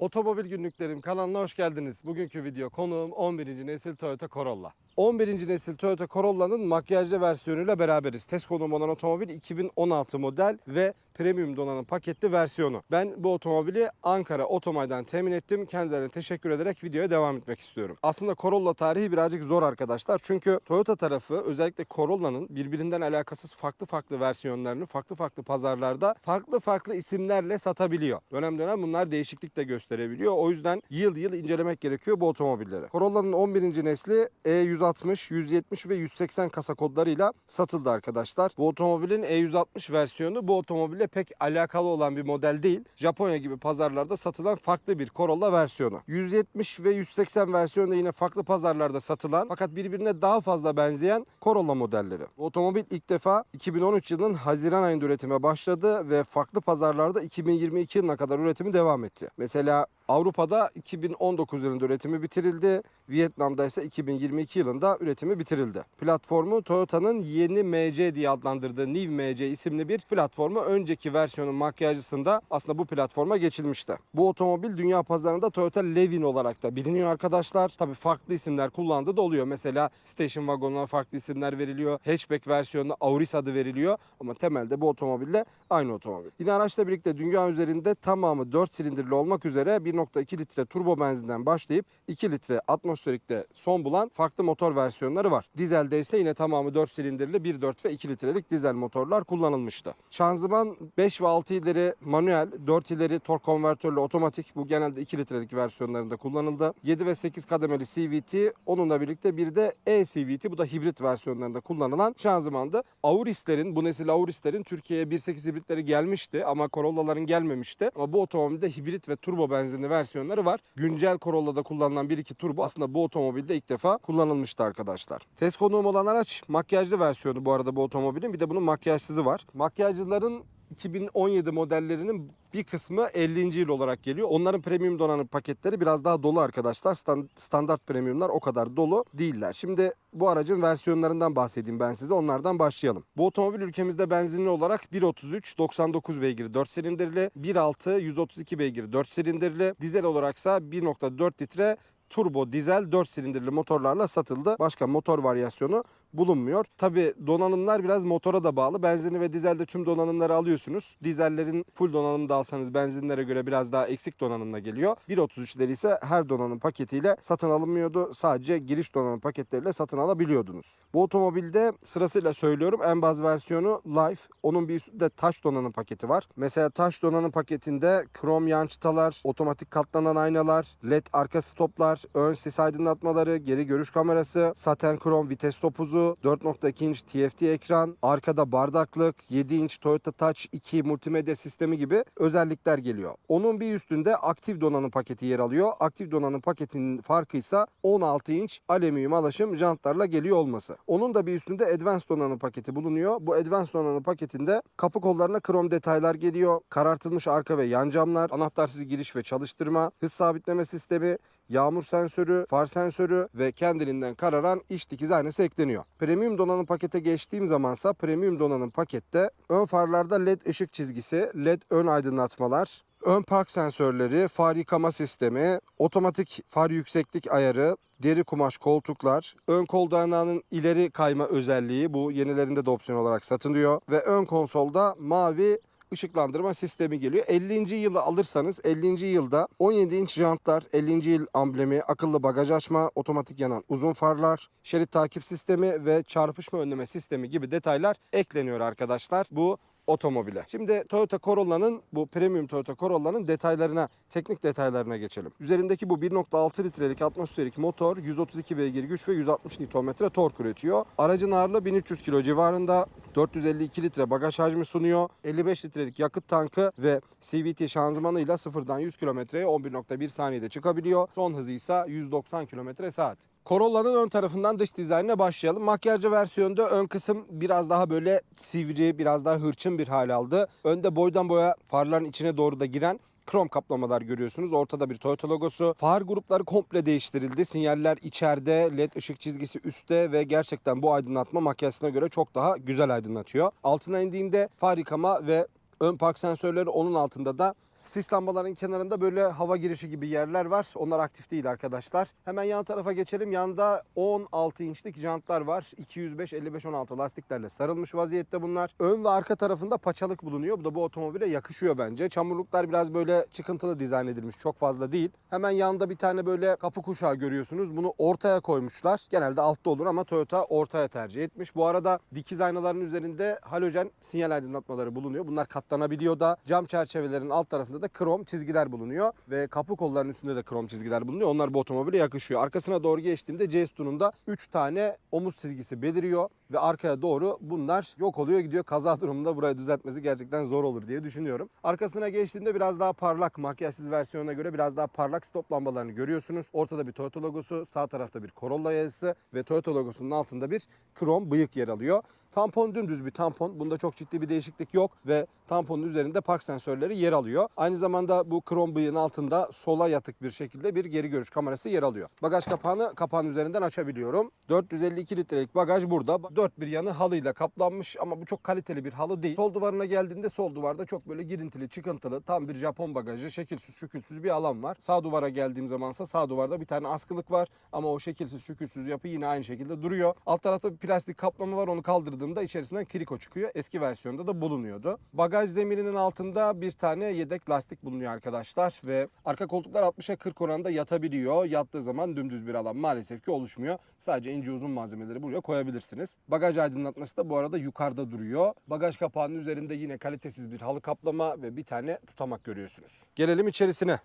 Otomobil Günlüklerim kanalına hoş geldiniz. Bugünkü video konuğum 11. nesil Toyota Corolla. 11. nesil Toyota Corolla'nın makyajlı versiyonuyla beraberiz. Test konuğum olan otomobil 2016 model ve premium donanım paketli versiyonu. Ben bu otomobili Ankara Otomay'dan temin ettim. Kendilerine teşekkür ederek videoya devam etmek istiyorum. Aslında Corolla tarihi birazcık zor arkadaşlar. Çünkü Toyota tarafı özellikle Corolla'nın birbirinden alakasız farklı farklı versiyonlarını farklı farklı pazarlarda farklı farklı isimlerle satabiliyor. Dönem dönem bunlar değişiklik de gösterebiliyor. O yüzden yıl yıl incelemek gerekiyor bu otomobilleri. Corolla'nın 11. nesli E160, 170 ve 180 kasa kodlarıyla satıldı arkadaşlar. Bu otomobilin E160 versiyonu bu otomobille pek alakalı olan bir model değil. Japonya gibi pazarlarda satılan farklı bir Corolla versiyonu. 170 ve 180 versiyonu da yine farklı pazarlarda satılan fakat birbirine daha fazla benzeyen Corolla modelleri. Bu otomobil ilk defa 2013 yılının Haziran ayında üretime başladı ve farklı pazarlarda 2022 yılına kadar üretimi devam etti. Mesela Avrupa'da 2019 yılında üretimi bitirildi. Vietnam'da ise 2022 yılında üretimi bitirildi. Platformu Toyota'nın yeni MC diye adlandırdığı New MC isimli bir platformu önceki versiyonun makyajcısında aslında bu platforma geçilmişti. Bu otomobil dünya pazarında Toyota Levin olarak da biliniyor arkadaşlar. Tabii farklı isimler kullandığı da oluyor. Mesela Station Wagon'a farklı isimler veriliyor. Hatchback versiyonuna Auris adı veriliyor. Ama temelde bu otomobille aynı otomobil. Yine araçla birlikte dünya üzerinde tamamı 4 silindirli olmak üzere 1.2 litre turbo benzinden başlayıp 2 litre atmosferikte son bulan farklı motor versiyonları var. Dizelde ise yine tamamı 4 silindirli 1.4 ve 2 litrelik dizel motorlar kullanılmıştı. Şanzıman 5 ve 6 ileri manuel, 4 ileri tork konvertörlü otomatik. Bu genelde 2 litrelik versiyonlarında kullanıldı. 7 ve 8 kademeli CVT, onunla birlikte bir de e-CVT bu da hibrit versiyonlarında kullanılan şanzımandı. Auris'lerin, bu nesil Auris'lerin Türkiye'ye 1.8 hibritleri gelmişti ama Corolla'ların gelmemişti. Ama bu otomobilde hibrit ve turbo benzinli versiyonları var. Güncel Corolla'da kullanılan 1.2 turbo aslında bu otomobilde ilk defa kullanılmıştı arkadaşlar. Test konuğum olan araç makyajlı versiyonu bu arada bu otomobilin. Bir de bunun makyajsızı var. Makyajcıların 2017 modellerinin bir kısmı 50. yıl olarak geliyor. Onların premium donanım paketleri biraz daha dolu arkadaşlar. Stan- Standart premiumlar o kadar dolu değiller. Şimdi bu aracın versiyonlarından bahsedeyim ben size. Onlardan başlayalım. Bu otomobil ülkemizde benzinli olarak 1.33 99 beygir 4 silindirli, 1.6 132 beygir 4 silindirli, dizel olaraksa 1.4 litre turbo dizel 4 silindirli motorlarla satıldı. Başka motor varyasyonu bulunmuyor. Tabi donanımlar biraz motora da bağlı. Benzinli ve dizelde tüm donanımları alıyorsunuz. Dizellerin full donanım da alsanız benzinlere göre biraz daha eksik donanımla geliyor. 1.33'leri ise her donanım paketiyle satın alınmıyordu. Sadece giriş donanım paketleriyle satın alabiliyordunuz. Bu otomobilde sırasıyla söylüyorum en baz versiyonu Life. Onun bir üstünde taş donanım paketi var. Mesela taş donanım paketinde krom yan çıtalar, otomatik katlanan aynalar, led arka stoplar, ön sis aydınlatmaları, geri görüş kamerası, saten krom vites topuzu, 4.2 inç TFT ekran, arkada bardaklık, 7 inç Toyota Touch 2 multimedya sistemi gibi özellikler geliyor. Onun bir üstünde aktif donanım paketi yer alıyor. Aktif donanım paketinin farkı ise 16 inç alüminyum alaşım jantlarla geliyor olması. Onun da bir üstünde Advanced donanım paketi bulunuyor. Bu Advanced donanım paketinde kapı kollarına krom detaylar geliyor. Karartılmış arka ve yan camlar, anahtarsız giriş ve çalıştırma, hız sabitleme sistemi, yağmur sensörü, far sensörü ve kendiliğinden kararan iç dikiz aynası ekleniyor. Premium donanım pakete geçtiğim zamansa premium donanım pakette ön farlarda led ışık çizgisi, led ön aydınlatmalar, ön park sensörleri, far yıkama sistemi, otomatik far yükseklik ayarı, deri kumaş koltuklar, ön kol dayanağının ileri kayma özelliği bu yenilerinde de opsiyon olarak satılıyor ve ön konsolda mavi ışıklandırma sistemi geliyor. 50. yılı alırsanız 50. yılda 17 inç jantlar, 50. yıl amblemi, akıllı bagaj açma, otomatik yanan uzun farlar, şerit takip sistemi ve çarpışma önleme sistemi gibi detaylar ekleniyor arkadaşlar. Bu otomobile. Şimdi Toyota Corolla'nın bu premium Toyota Corolla'nın detaylarına, teknik detaylarına geçelim. Üzerindeki bu 1.6 litrelik atmosferik motor 132 beygir güç ve 160 Nm tork üretiyor. Aracın ağırlığı 1300 kilo civarında. 452 litre bagaj hacmi sunuyor. 55 litrelik yakıt tankı ve CVT şanzımanıyla sıfırdan 100 kilometreye 11.1 saniyede çıkabiliyor. Son hızı ise 190 kilometre saat. Corolla'nın ön tarafından dış dizaynına başlayalım. Makyajlı versiyonda ön kısım biraz daha böyle sivri, biraz daha hırçın bir hal aldı. Önde boydan boya farların içine doğru da giren krom kaplamalar görüyorsunuz. Ortada bir Toyota logosu. Far grupları komple değiştirildi. Sinyaller içeride, led ışık çizgisi üstte ve gerçekten bu aydınlatma makyajına göre çok daha güzel aydınlatıyor. Altına indiğimde far yıkama ve ön park sensörleri onun altında da Sis lambaların kenarında böyle hava girişi gibi yerler var. Onlar aktif değil arkadaşlar. Hemen yan tarafa geçelim. Yanda 16 inçlik jantlar var. 205 55 16 lastiklerle sarılmış vaziyette bunlar. Ön ve arka tarafında paçalık bulunuyor. Bu da bu otomobile yakışıyor bence. Çamurluklar biraz böyle çıkıntılı dizayn edilmiş. Çok fazla değil. Hemen yanında bir tane böyle kapı kuşağı görüyorsunuz. Bunu ortaya koymuşlar. Genelde altta olur ama Toyota ortaya tercih etmiş. Bu arada dikiz aynaların üzerinde halojen sinyal aydınlatmaları bulunuyor. Bunlar katlanabiliyor da cam çerçevelerin alt tarafında da krom çizgiler bulunuyor ve kapı kollarının üstünde de krom çizgiler bulunuyor. Onlar bu otomobile yakışıyor. Arkasına doğru geçtiğimde Cesto'nun da 3 tane omuz çizgisi beliriyor ve arkaya doğru bunlar yok oluyor gidiyor. Kaza durumunda burayı düzeltmesi gerçekten zor olur diye düşünüyorum. Arkasına geçtiğimde biraz daha parlak makyajsız versiyonuna göre biraz daha parlak stop lambalarını görüyorsunuz. Ortada bir Toyota logosu, sağ tarafta bir Corolla yazısı ve Toyota logosunun altında bir krom bıyık yer alıyor. Tampon dümdüz bir tampon. Bunda çok ciddi bir değişiklik yok ve tamponun üzerinde park sensörleri yer alıyor. Aynı zamanda bu krom bıyığın altında sola yatık bir şekilde bir geri görüş kamerası yer alıyor. Bagaj kapağını kapağın üzerinden açabiliyorum. 452 litrelik bagaj burada. Dört bir yanı halıyla kaplanmış ama bu çok kaliteli bir halı değil. Sol duvarına geldiğinde sol duvarda çok böyle girintili, çıkıntılı, tam bir Japon bagajı, şekilsiz, şükülsüz bir alan var. Sağ duvara geldiğim zamansa sağ duvarda bir tane askılık var ama o şekilsiz, şükülsüz yapı yine aynı şekilde duruyor. Alt tarafta bir plastik kaplama var. Onu kaldırdığımda içerisinden kriko çıkıyor. Eski versiyonda da bulunuyordu. Bagaj zemininin altında bir tane yedek lastik bulunuyor arkadaşlar ve arka koltuklar 60'a 40 oranında yatabiliyor. Yattığı zaman dümdüz bir alan maalesef ki oluşmuyor. Sadece ince uzun malzemeleri buraya koyabilirsiniz. Bagaj aydınlatması da bu arada yukarıda duruyor. Bagaj kapağının üzerinde yine kalitesiz bir halı kaplama ve bir tane tutamak görüyorsunuz. Gelelim içerisine.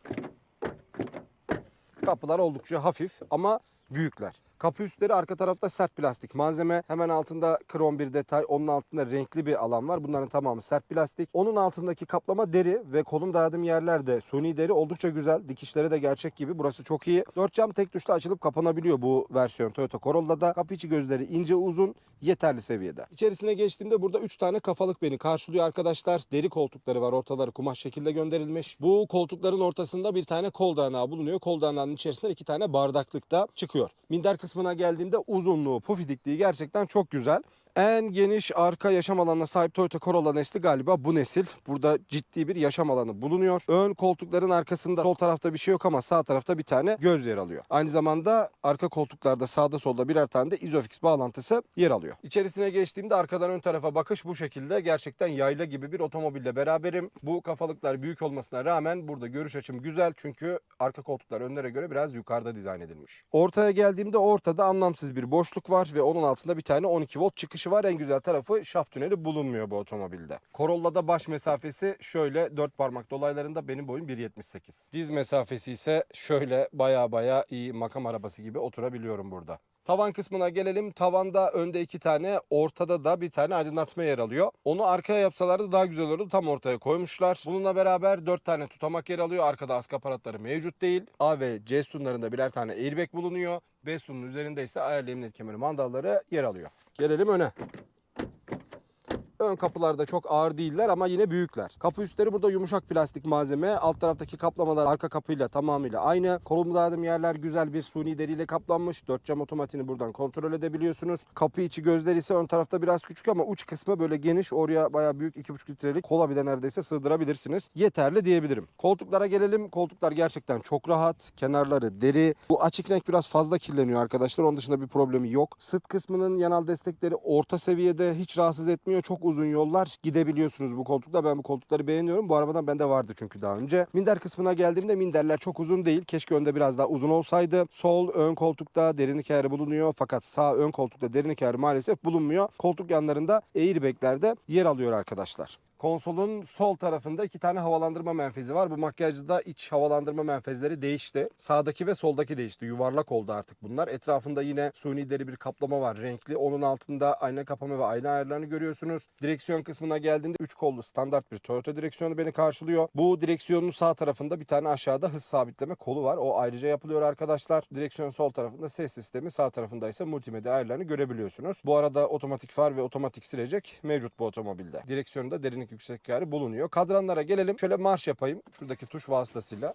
Kapılar oldukça hafif ama büyükler. Kapı üstleri arka tarafta sert plastik malzeme. Hemen altında krom bir detay. Onun altında renkli bir alan var. Bunların tamamı sert plastik. Onun altındaki kaplama deri ve kolum dayadığım yerlerde suni deri oldukça güzel. Dikişleri de gerçek gibi. Burası çok iyi. Dört cam tek tuşla açılıp kapanabiliyor bu versiyon Toyota Corolla'da. Kapı içi gözleri ince uzun yeterli seviyede. İçerisine geçtiğimde burada 3 tane kafalık beni karşılıyor arkadaşlar. Deri koltukları var. Ortaları kumaş şekilde gönderilmiş. Bu koltukların ortasında bir tane kol dayanağı bulunuyor. Kol dayanağının içerisinden iki tane bardaklık da çıkıyor. Minder kısmına geldiğimde uzunluğu, pufidikliği gerçekten çok güzel. En geniş arka yaşam alanına sahip Toyota Corolla nesli galiba bu nesil. Burada ciddi bir yaşam alanı bulunuyor. Ön koltukların arkasında sol tarafta bir şey yok ama sağ tarafta bir tane göz yer alıyor. Aynı zamanda arka koltuklarda sağda solda birer tane de Isofix bağlantısı yer alıyor. İçerisine geçtiğimde arkadan ön tarafa bakış bu şekilde. Gerçekten yayla gibi bir otomobille beraberim. Bu kafalıklar büyük olmasına rağmen burada görüş açım güzel. Çünkü arka koltuklar önlere göre biraz yukarıda dizayn edilmiş. Ortaya geldiğimde ortada anlamsız bir boşluk var ve onun altında bir tane 12 volt çıkışı var. En güzel tarafı şaft tüneli bulunmuyor bu otomobilde. Corolla'da baş mesafesi şöyle 4 parmak dolaylarında benim boyum 1.78. Diz mesafesi ise şöyle baya baya iyi makam arabası gibi oturabiliyorum burada. Tavan kısmına gelelim. Tavanda önde iki tane, ortada da bir tane aydınlatma yer alıyor. Onu arkaya yapsalardı daha güzel olurdu. Tam ortaya koymuşlar. Bununla beraber dört tane tutamak yer alıyor. Arkada askı aparatları mevcut değil. A ve C sütunlarında birer tane airbag bulunuyor. B sütunun üzerinde ise ayarlı emniyet kemeri mandalları yer alıyor. Gelelim öne. Ön kapılarda çok ağır değiller ama yine büyükler. Kapı üstleri burada yumuşak plastik malzeme. Alt taraftaki kaplamalar arka kapıyla tamamıyla aynı. Kolum dağıdım yerler güzel bir suni deriyle kaplanmış. Dört cam otomatiğini buradan kontrol edebiliyorsunuz. Kapı içi gözler ise ön tarafta biraz küçük ama uç kısmı böyle geniş. Oraya baya büyük 2,5 litrelik kola bile neredeyse sığdırabilirsiniz. Yeterli diyebilirim. Koltuklara gelelim. Koltuklar gerçekten çok rahat. Kenarları deri. Bu açık renk biraz fazla kirleniyor arkadaşlar. Onun dışında bir problemi yok. Sırt kısmının yanal destekleri orta seviyede hiç rahatsız etmiyor. Çok uzun yollar gidebiliyorsunuz bu koltukla. Ben bu koltukları beğeniyorum. Bu arabadan bende vardı çünkü daha önce. Minder kısmına geldiğimde minderler çok uzun değil. Keşke önde biraz daha uzun olsaydı. Sol ön koltukta derinlik ayarı bulunuyor. Fakat sağ ön koltukta derinlik ayarı maalesef bulunmuyor. Koltuk yanlarında airbag'lerde yer alıyor arkadaşlar. Konsolun sol tarafında iki tane havalandırma menfezi var. Bu makyajda iç havalandırma menfezleri değişti. Sağdaki ve soldaki değişti. Yuvarlak oldu artık bunlar. Etrafında yine suni deri bir kaplama var renkli. Onun altında ayna kapama ve ayna ayarlarını görüyorsunuz. Direksiyon kısmına geldiğinde 3 kollu standart bir Toyota direksiyonu beni karşılıyor. Bu direksiyonun sağ tarafında bir tane aşağıda hız sabitleme kolu var. O ayrıca yapılıyor arkadaşlar. Direksiyon sol tarafında ses sistemi, sağ tarafında ise multimedya ayarlarını görebiliyorsunuz. Bu arada otomatik far ve otomatik silecek mevcut bu otomobilde. Direksiyonda yüksek ayarı bulunuyor. Kadranlara gelelim. Şöyle marş yapayım. Şuradaki tuş vasıtasıyla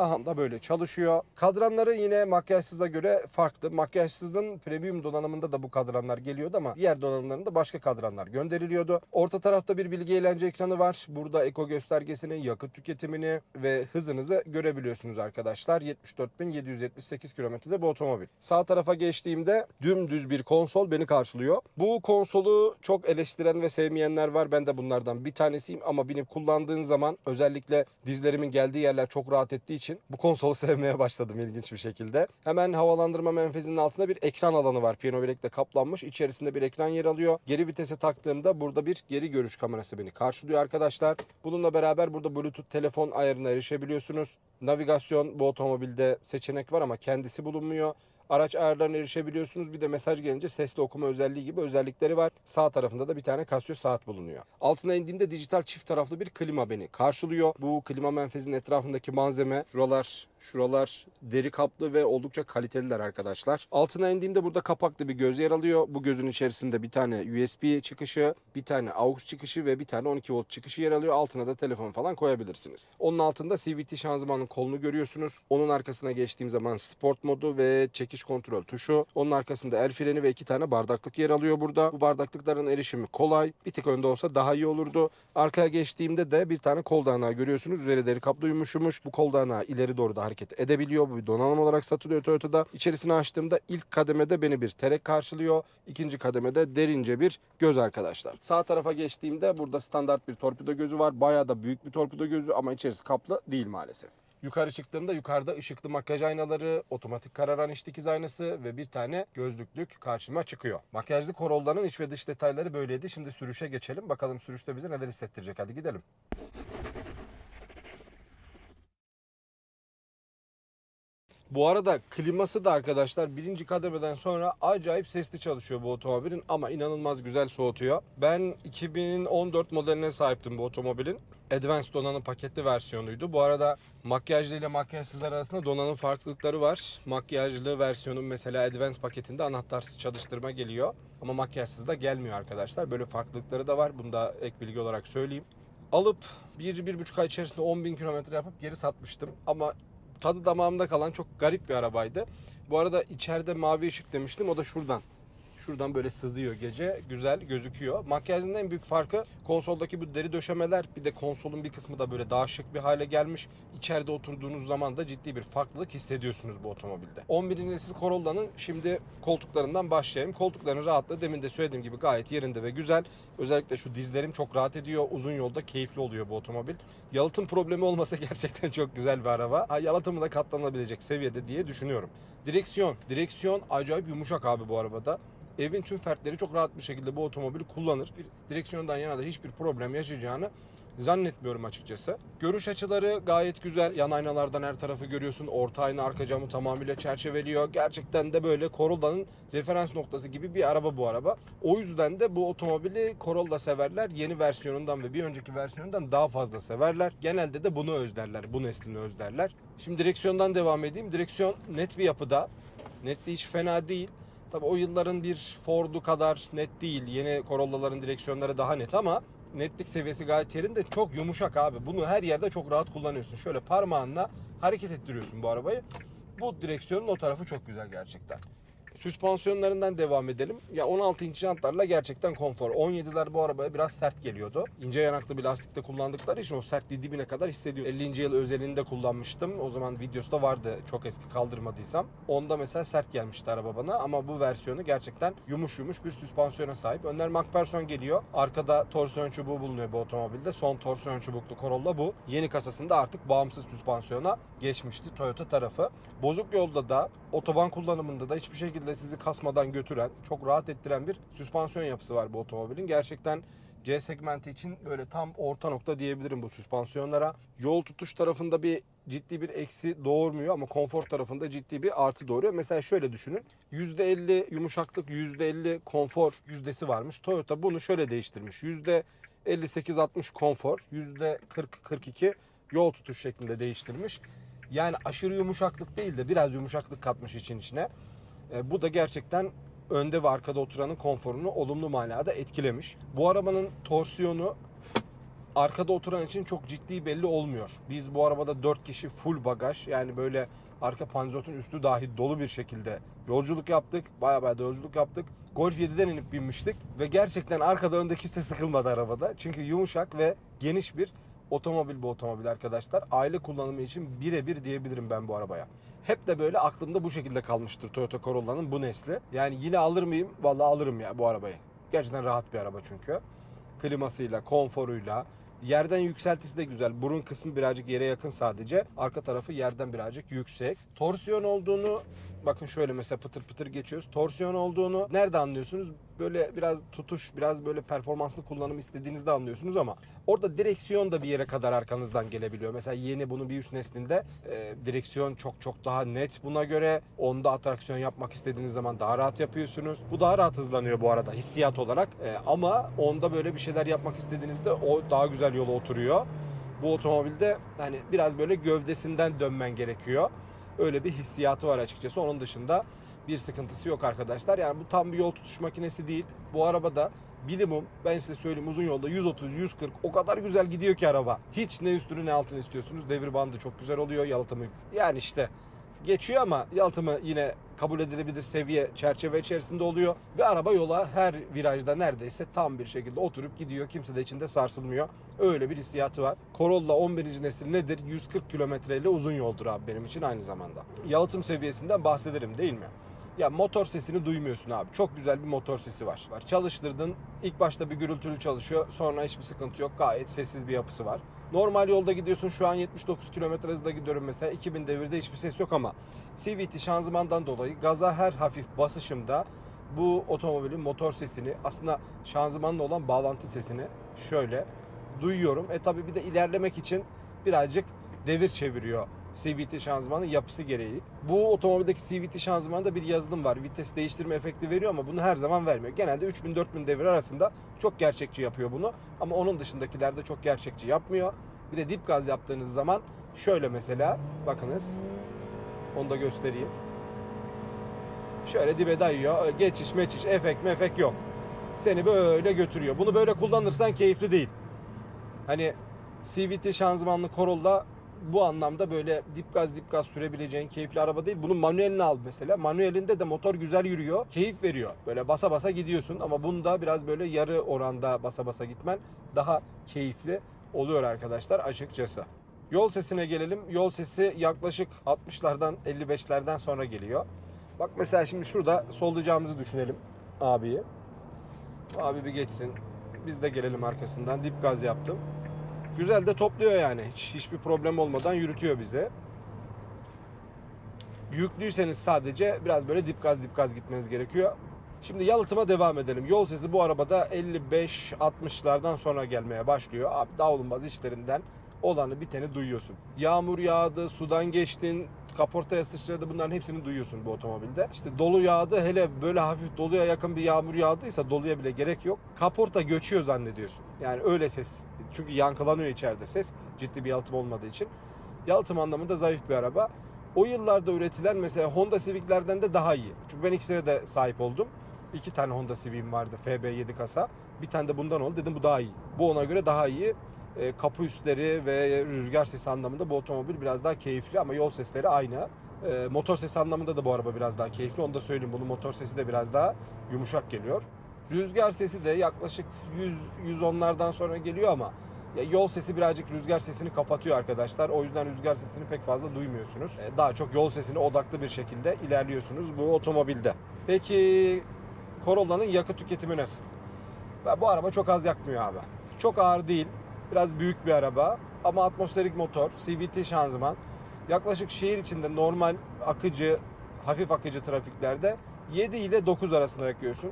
Aha da böyle çalışıyor. Kadranları yine makyajsıza göre farklı. Makyajsızın premium donanımında da bu kadranlar geliyordu ama diğer donanımlarında başka kadranlar gönderiliyordu. Orta tarafta bir bilgi eğlence ekranı var. Burada eko göstergesini, yakıt tüketimini ve hızınızı görebiliyorsunuz arkadaşlar. 74.778 kilometrede bu otomobil. Sağ tarafa geçtiğimde dümdüz bir konsol beni karşılıyor. Bu konsolu çok eleştiren ve sevmeyenler var. Ben de bunlardan bir tanesiyim ama binip kullandığın zaman özellikle dizlerimin geldiği yerler çok rahat ettiği için bu konsolu sevmeye başladım ilginç bir şekilde. Hemen havalandırma menfezinin altında bir ekran alanı var. Piyano bilekle kaplanmış. İçerisinde bir ekran yer alıyor. Geri vitese taktığımda burada bir geri görüş kamerası beni karşılıyor arkadaşlar. Bununla beraber burada Bluetooth telefon ayarına erişebiliyorsunuz. Navigasyon bu otomobilde seçenek var ama kendisi bulunmuyor. Araç ayarlarına erişebiliyorsunuz. Bir de mesaj gelince sesli okuma özelliği gibi özellikleri var. Sağ tarafında da bir tane Casio saat bulunuyor. Altına indiğimde dijital çift taraflı bir klima beni karşılıyor. Bu klima menfezinin etrafındaki malzeme şuralar, şuralar deri kaplı ve oldukça kaliteliler arkadaşlar. Altına indiğimde burada kapaklı bir göz yer alıyor. Bu gözün içerisinde bir tane USB çıkışı, bir tane AUX çıkışı ve bir tane 12 volt çıkışı yer alıyor. Altına da telefon falan koyabilirsiniz. Onun altında CVT şanzımanın kolunu görüyorsunuz. Onun arkasına geçtiğim zaman sport modu ve çekiş kontrol tuşu. Onun arkasında el freni ve iki tane bardaklık yer alıyor burada. Bu bardaklıkların erişimi kolay. Bir tık önde olsa daha iyi olurdu. Arkaya geçtiğimde de bir tane kol dayanağı görüyorsunuz. Üzeri deri kaplı yumuşumuş. Bu kol dayanağı ileri doğru da hareket edebiliyor. Bu bir donanım olarak satılıyor Toyota'da. İçerisini açtığımda ilk kademede beni bir terek karşılıyor. İkinci kademede derince bir göz arkadaşlar. Sağ tarafa geçtiğimde burada standart bir torpido gözü var. Bayağı da büyük bir torpido gözü ama içerisi kaplı değil maalesef. Yukarı çıktığımda yukarıda ışıklı makyaj aynaları, otomatik kararan iç dikiz aynası ve bir tane gözlüklük karşıma çıkıyor. Makyajlı Corolla'nın iç ve dış detayları böyleydi. Şimdi sürüşe geçelim. Bakalım sürüşte bize neler hissettirecek. Hadi gidelim. Bu arada kliması da arkadaşlar birinci kademeden sonra acayip sesli çalışıyor bu otomobilin ama inanılmaz güzel soğutuyor. Ben 2014 modeline sahiptim bu otomobilin. Advanced donanım paketli versiyonuydu. Bu arada makyajlı ile makyajsızlar arasında donanım farklılıkları var. Makyajlı versiyonun mesela Advanced paketinde anahtarsız çalıştırma geliyor. Ama makyajsız da gelmiyor arkadaşlar. Böyle farklılıkları da var. Bunu da ek bilgi olarak söyleyeyim. Alıp 1-1,5 ay içerisinde 10.000 kilometre yapıp geri satmıştım. Ama tadı damağımda kalan çok garip bir arabaydı. Bu arada içeride mavi ışık demiştim. O da şuradan. Şuradan böyle sızıyor gece. Güzel gözüküyor. Makyajın en büyük farkı konsoldaki bu deri döşemeler. Bir de konsolun bir kısmı da böyle daha şık bir hale gelmiş. İçeride oturduğunuz zaman da ciddi bir farklılık hissediyorsunuz bu otomobilde. 11. nesil Corolla'nın şimdi koltuklarından başlayayım. Koltukların rahatlığı demin de söylediğim gibi gayet yerinde ve güzel. Özellikle şu dizlerim çok rahat ediyor. Uzun yolda keyifli oluyor bu otomobil. Yalıtım problemi olmasa gerçekten çok güzel bir araba. Ha, yalıtımı da katlanabilecek seviyede diye düşünüyorum. Direksiyon. Direksiyon acayip yumuşak abi bu arabada evin tüm fertleri çok rahat bir şekilde bu otomobili kullanır. Direksiyondan yana da hiçbir problem yaşayacağını zannetmiyorum açıkçası. Görüş açıları gayet güzel. Yan aynalardan her tarafı görüyorsun. Orta ayna arka camı tamamıyla çerçeveliyor. Gerçekten de böyle Corolla'nın referans noktası gibi bir araba bu araba. O yüzden de bu otomobili Corolla severler. Yeni versiyonundan ve bir önceki versiyonundan daha fazla severler. Genelde de bunu özlerler. Bu neslini özlerler. Şimdi direksiyondan devam edeyim. Direksiyon net bir yapıda. Netliği hiç fena değil. Tabi o yılların bir Ford'u kadar net değil. Yeni Corolla'ların direksiyonları daha net ama netlik seviyesi gayet yerinde. Çok yumuşak abi. Bunu her yerde çok rahat kullanıyorsun. Şöyle parmağınla hareket ettiriyorsun bu arabayı. Bu direksiyonun o tarafı çok güzel gerçekten. Süspansiyonlarından devam edelim. Ya 16 inç jantlarla gerçekten konfor. 17'ler bu arabaya biraz sert geliyordu. İnce yanaklı bir lastikte kullandıkları için o sertliği dibine kadar hissediyor. 50. yıl özelinde kullanmıştım. O zaman videosu da vardı çok eski kaldırmadıysam. Onda mesela sert gelmişti araba bana ama bu versiyonu gerçekten yumuş yumuş bir süspansiyona sahip. Önder McPherson geliyor. Arkada torsiyon çubuğu bulunuyor bu otomobilde. Son torsiyon çubuklu Corolla bu. Yeni kasasında artık bağımsız süspansiyona geçmişti Toyota tarafı. Bozuk yolda da otoban kullanımında da hiçbir şekilde sizi kasmadan götüren, çok rahat ettiren bir süspansiyon yapısı var bu otomobilin. Gerçekten C segmenti için böyle tam orta nokta diyebilirim bu süspansiyonlara. Yol tutuş tarafında bir ciddi bir eksi doğurmuyor ama konfor tarafında ciddi bir artı doğuruyor. Mesela şöyle düşünün. %50 yumuşaklık, %50 konfor yüzdesi varmış. Toyota bunu şöyle değiştirmiş. %58-60 konfor, %40-42 yol tutuş şeklinde değiştirmiş. Yani aşırı yumuşaklık değil de biraz yumuşaklık katmış için içine. E, bu da gerçekten önde ve arkada oturanın konforunu olumlu manada etkilemiş. Bu arabanın torsiyonu arkada oturan için çok ciddi belli olmuyor. Biz bu arabada 4 kişi full bagaj yani böyle arka panzotun üstü dahi dolu bir şekilde yolculuk yaptık. Baya baya da yolculuk yaptık. Golf 7'den inip binmiştik ve gerçekten arkada önde kimse sıkılmadı arabada. Çünkü yumuşak ve geniş bir otomobil bu otomobil arkadaşlar. Aile kullanımı için birebir diyebilirim ben bu arabaya. Hep de böyle aklımda bu şekilde kalmıştır Toyota Corolla'nın bu nesli. Yani yine alır mıyım? Vallahi alırım ya bu arabayı. Gerçekten rahat bir araba çünkü. Klimasıyla, konforuyla, Yerden yükseltisi de güzel. Burun kısmı birazcık yere yakın sadece. Arka tarafı yerden birazcık yüksek. Torsiyon olduğunu bakın şöyle mesela pıtır pıtır geçiyoruz. Torsiyon olduğunu nerede anlıyorsunuz? Böyle biraz tutuş, biraz böyle performanslı kullanım istediğinizde anlıyorsunuz ama orada direksiyon da bir yere kadar arkanızdan gelebiliyor. Mesela yeni bunun bir üst neslinde e, direksiyon çok çok daha net buna göre. Onda atraksiyon yapmak istediğiniz zaman daha rahat yapıyorsunuz. Bu daha rahat hızlanıyor bu arada hissiyat olarak. E, ama onda böyle bir şeyler yapmak istediğinizde o daha güzel yola oturuyor. Bu otomobilde hani biraz böyle gövdesinden dönmen gerekiyor. Öyle bir hissiyatı var açıkçası. Onun dışında bir sıkıntısı yok arkadaşlar. Yani bu tam bir yol tutuş makinesi değil. Bu arabada bilimum ben size söyleyeyim uzun yolda 130 140 o kadar güzel gidiyor ki araba. Hiç ne üstünü ne altını istiyorsunuz. Devir bandı çok güzel oluyor. Yalıtımı yani işte geçiyor ama yalıtımı yine kabul edilebilir seviye çerçeve içerisinde oluyor. Ve araba yola her virajda neredeyse tam bir şekilde oturup gidiyor. Kimse de içinde sarsılmıyor. Öyle bir hissiyatı var. Corolla 11. nesil nedir? 140 kilometre ile uzun yoldur abi benim için aynı zamanda. Yalıtım seviyesinden bahsederim değil mi? Ya motor sesini duymuyorsun abi. Çok güzel bir motor sesi var. var. Çalıştırdın. ilk başta bir gürültülü çalışıyor. Sonra hiçbir sıkıntı yok. Gayet sessiz bir yapısı var. Normal yolda gidiyorsun. Şu an 79 km hızla gidiyorum mesela. 2000 devirde hiçbir ses yok ama CVT şanzımandan dolayı gaza her hafif basışımda bu otomobilin motor sesini aslında şanzımanla olan bağlantı sesini şöyle duyuyorum. E tabi bir de ilerlemek için birazcık devir çeviriyor CVT şanzımanın yapısı gereği. Bu otomobildeki CVT şanzımanda bir yazılım var. Vites değiştirme efekti veriyor ama bunu her zaman vermiyor. Genelde 3000-4000 devir arasında çok gerçekçi yapıyor bunu. Ama onun dışındakilerde çok gerçekçi yapmıyor. Bir de dip gaz yaptığınız zaman şöyle mesela bakınız. Onu da göstereyim. Şöyle dibe dayıyor. Geçiş meçiş efekt mefek yok. Seni böyle götürüyor. Bunu böyle kullanırsan keyifli değil. Hani CVT şanzımanlı Corolla bu anlamda böyle dip gaz dip gaz sürebileceğin keyifli araba değil. Bunun manuelini al mesela. Manuelinde de motor güzel yürüyor. Keyif veriyor. Böyle basa basa gidiyorsun ama bunda biraz böyle yarı oranda basa basa gitmen daha keyifli oluyor arkadaşlar açıkçası. Yol sesine gelelim. Yol sesi yaklaşık 60'lardan 55'lerden sonra geliyor. Bak mesela şimdi şurada sollayacağımızı düşünelim abiyi. Abi bir geçsin. Biz de gelelim arkasından. Dip gaz yaptım. Güzel de topluyor yani. Hiç hiçbir problem olmadan yürütüyor bize. Yüklüyseniz sadece biraz böyle dip gaz dip gaz gitmeniz gerekiyor. Şimdi yalıtıma devam edelim. Yol sesi bu arabada 55-60'lardan sonra gelmeye başlıyor. Abi davulunmaz içlerinden olanı biteni duyuyorsun. Yağmur yağdı, sudan geçtin, kaportaya sıçradı bunların hepsini duyuyorsun bu otomobilde. İşte dolu yağdı hele böyle hafif doluya yakın bir yağmur yağdıysa doluya bile gerek yok. Kaporta göçüyor zannediyorsun. Yani öyle ses. Çünkü yankılanıyor içeride ses. Ciddi bir yalıtım olmadığı için. Yalıtım anlamında zayıf bir araba. O yıllarda üretilen mesela Honda Civic'lerden de daha iyi. Çünkü ben ikisine de sahip oldum. İki tane Honda Civic'im vardı FB7 kasa. Bir tane de bundan oldu. Dedim bu daha iyi. Bu ona göre daha iyi. E, kapı üstleri ve rüzgar sesi anlamında bu otomobil biraz daha keyifli ama yol sesleri aynı. E, motor sesi anlamında da bu araba biraz daha keyifli. Onu da söyleyeyim. Bunun motor sesi de biraz daha yumuşak geliyor. Rüzgar sesi de yaklaşık 100 110'lardan sonra geliyor ama ya yol sesi birazcık rüzgar sesini kapatıyor arkadaşlar. O yüzden rüzgar sesini pek fazla duymuyorsunuz. E, Daha çok yol sesine odaklı bir şekilde ilerliyorsunuz bu otomobilde. Peki Corolla'nın yakıt tüketimi nasıl? Bu araba çok az yakmıyor abi. Çok ağır değil. Biraz büyük bir araba ama atmosferik motor, CVT şanzıman. Yaklaşık şehir içinde normal akıcı, hafif akıcı trafiklerde 7 ile 9 arasında yakıyorsun.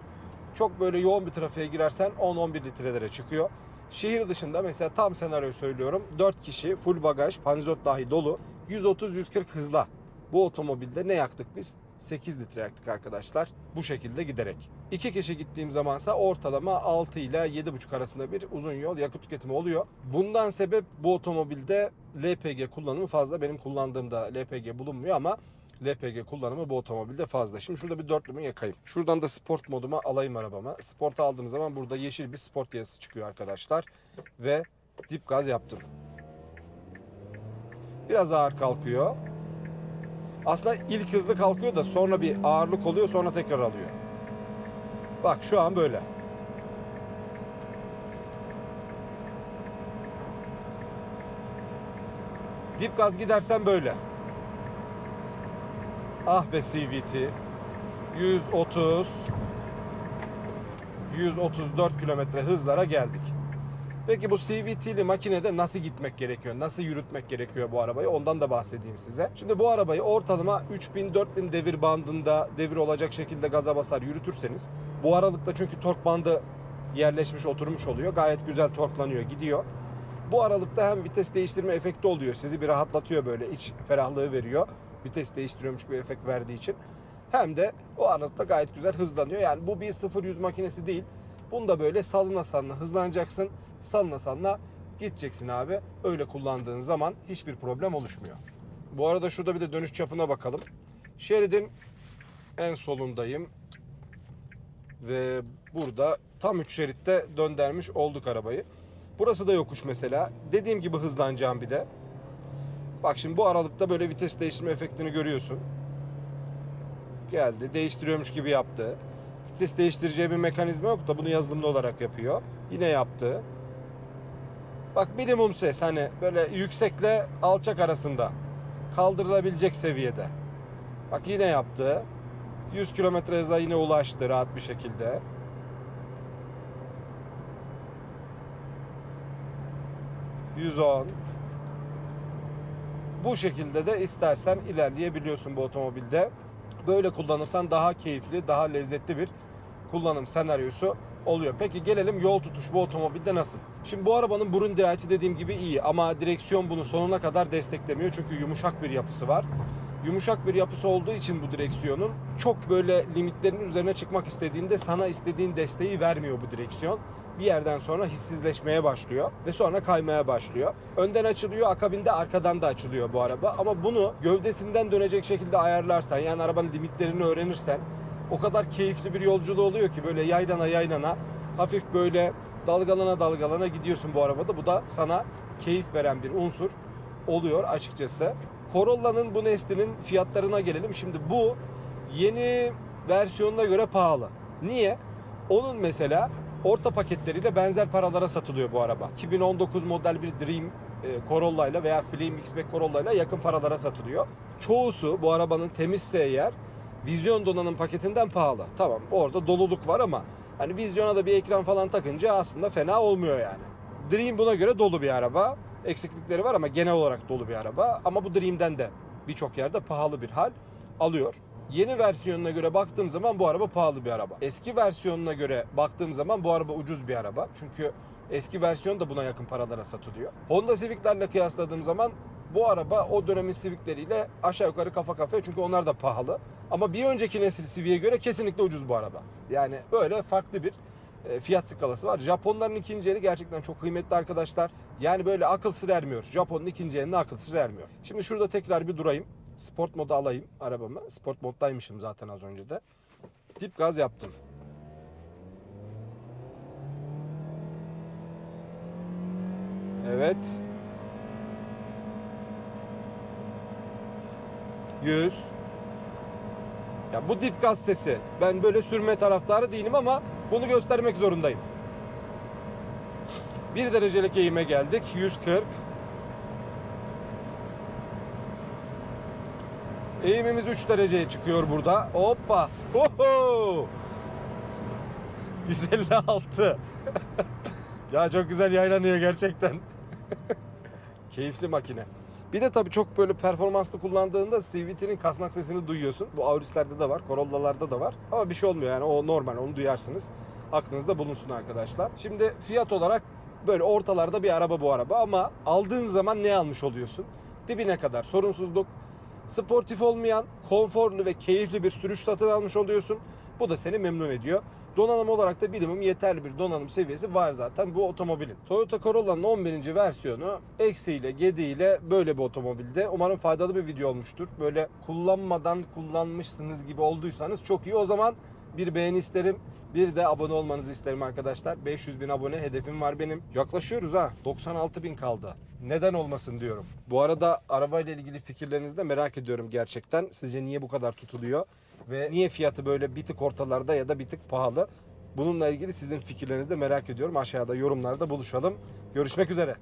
Çok böyle yoğun bir trafiğe girersen 10-11 litrelere çıkıyor. Şehir dışında mesela tam senaryo söylüyorum. 4 kişi full bagaj, panzot dahi dolu. 130-140 hızla. Bu otomobilde ne yaktık biz? 8 litre yaktık arkadaşlar. Bu şekilde giderek. 2 kişi gittiğim zamansa ortalama 6 ile 7,5 arasında bir uzun yol yakıt tüketimi oluyor. Bundan sebep bu otomobilde LPG kullanımı fazla. Benim kullandığımda LPG bulunmuyor ama LPG kullanımı bu otomobilde fazla. Şimdi şurada bir dörtlümü yakayım. Şuradan da sport moduma alayım arabama. Sport aldığım zaman burada yeşil bir sport yazısı çıkıyor arkadaşlar. Ve Dip gaz yaptım. Biraz ağır kalkıyor. Aslında ilk hızlı kalkıyor da sonra bir ağırlık oluyor sonra tekrar alıyor. Bak şu an böyle. Dip gaz gidersen böyle. Ah be CVT. 130 134 kilometre hızlara geldik. Peki bu CVT'li makinede nasıl gitmek gerekiyor? Nasıl yürütmek gerekiyor bu arabayı? Ondan da bahsedeyim size. Şimdi bu arabayı ortalama 3000-4000 devir bandında devir olacak şekilde gaza basar yürütürseniz bu aralıkta çünkü tork bandı yerleşmiş oturmuş oluyor. Gayet güzel torklanıyor gidiyor. Bu aralıkta hem vites değiştirme efekti oluyor. Sizi bir rahatlatıyor böyle. iç ferahlığı veriyor. Vites değiştiriyormuş gibi efekt verdiği için. Hem de o aralıkta gayet güzel hızlanıyor. Yani bu bir 0-100 makinesi değil. Bunda böyle salına salına hızlanacaksın. Salına salına gideceksin abi. Öyle kullandığın zaman hiçbir problem oluşmuyor. Bu arada şurada bir de dönüş çapına bakalım. Şeridin en solundayım. Ve burada tam 3 şeritte döndermiş olduk arabayı. Burası da yokuş mesela. Dediğim gibi hızlanacağım bir de. Bak şimdi bu aralıkta böyle vites değiştirme efektini görüyorsun. Geldi. Değiştiriyormuş gibi yaptı. Vites değiştireceği bir mekanizma yok da bunu yazılımlı olarak yapıyor. Yine yaptı. Bak minimum ses hani böyle yüksekle alçak arasında kaldırılabilecek seviyede. Bak yine yaptı. 100 km hıza yine ulaştı rahat bir şekilde. ...110... Bu şekilde de istersen ilerleyebiliyorsun bu otomobilde. Böyle kullanırsan daha keyifli, daha lezzetli bir kullanım senaryosu oluyor. Peki gelelim yol tutuş bu otomobilde nasıl? Şimdi bu arabanın burun direnci dediğim gibi iyi ama direksiyon bunu sonuna kadar desteklemiyor. Çünkü yumuşak bir yapısı var. Yumuşak bir yapısı olduğu için bu direksiyonun çok böyle limitlerin üzerine çıkmak istediğinde sana istediğin desteği vermiyor bu direksiyon. Bir yerden sonra hissizleşmeye başlıyor ve sonra kaymaya başlıyor. Önden açılıyor, akabinde arkadan da açılıyor bu araba. Ama bunu gövdesinden dönecek şekilde ayarlarsan, yani arabanın limitlerini öğrenirsen o kadar keyifli bir yolculuğu oluyor ki böyle yaylana yaylana hafif böyle dalgalana dalgalana gidiyorsun bu arabada. Bu da sana keyif veren bir unsur oluyor açıkçası. Corolla'nın bu neslinin fiyatlarına gelelim. Şimdi bu yeni versiyonuna göre pahalı. Niye? Onun mesela orta paketleriyle benzer paralara satılıyor bu araba. 2019 model bir Dream e, Corolla ile veya Flame X-Back Corolla ile yakın paralara satılıyor. Çoğusu bu arabanın temizse eğer vizyon donanım paketinden pahalı. Tamam orada doluluk var ama hani vizyona da bir ekran falan takınca aslında fena olmuyor yani. Dream buna göre dolu bir araba. Eksiklikleri var ama genel olarak dolu bir araba. Ama bu Dream'den de birçok yerde pahalı bir hal alıyor. Yeni versiyonuna göre baktığım zaman bu araba pahalı bir araba. Eski versiyonuna göre baktığım zaman bu araba ucuz bir araba. Çünkü eski versiyon da buna yakın paralara satılıyor. Honda Civic'lerle kıyasladığım zaman bu araba o dönemin Civic'leriyle aşağı yukarı kafa kafaya çünkü onlar da pahalı. Ama bir önceki nesil Civic'e göre kesinlikle ucuz bu araba. Yani böyle farklı bir fiyat skalası var. Japonların ikinci eli gerçekten çok kıymetli arkadaşlar. Yani böyle akıl sır ermiyor. Japon'un ikinci eline akıl sır ermiyor. Şimdi şurada tekrar bir durayım. Sport moda alayım arabamı. Sport moddaymışım zaten az önce de. Dip gaz yaptım. Evet. 100. Ya bu dip gaz sesi. Ben böyle sürme taraftarı değilim ama bunu göstermek zorundayım. 1 derecelik eğime geldik. 140. Eğimimiz 3 dereceye çıkıyor burada. Hoppa. Oho. 156. ya çok güzel yaylanıyor gerçekten. Keyifli makine. Bir de tabii çok böyle performanslı kullandığında CVT'nin kasnak sesini duyuyorsun. Bu Auris'lerde de var, Corolla'larda da var. Ama bir şey olmuyor yani o normal onu duyarsınız. Aklınızda bulunsun arkadaşlar. Şimdi fiyat olarak böyle ortalarda bir araba bu araba ama aldığın zaman ne almış oluyorsun? Dibine kadar sorunsuzluk, sportif olmayan, konforlu ve keyifli bir sürüş satın almış oluyorsun. Bu da seni memnun ediyor. Donanım olarak da minimum yeterli bir donanım seviyesi var zaten bu otomobilin. Toyota Corolla'nın 11. versiyonu eksiğiyle gediğiyle böyle bir otomobilde. Umarım faydalı bir video olmuştur. Böyle kullanmadan kullanmışsınız gibi olduysanız çok iyi. O zaman bir beğeni isterim. Bir de abone olmanızı isterim arkadaşlar. 500 bin abone hedefim var benim. Yaklaşıyoruz ha. 96 bin kaldı. Neden olmasın diyorum. Bu arada arabayla ilgili fikirlerinizi de merak ediyorum gerçekten. Sizce niye bu kadar tutuluyor? Ve niye fiyatı böyle bir tık ortalarda ya da bir tık pahalı? Bununla ilgili sizin fikirlerinizi de merak ediyorum. Aşağıda yorumlarda buluşalım. Görüşmek üzere.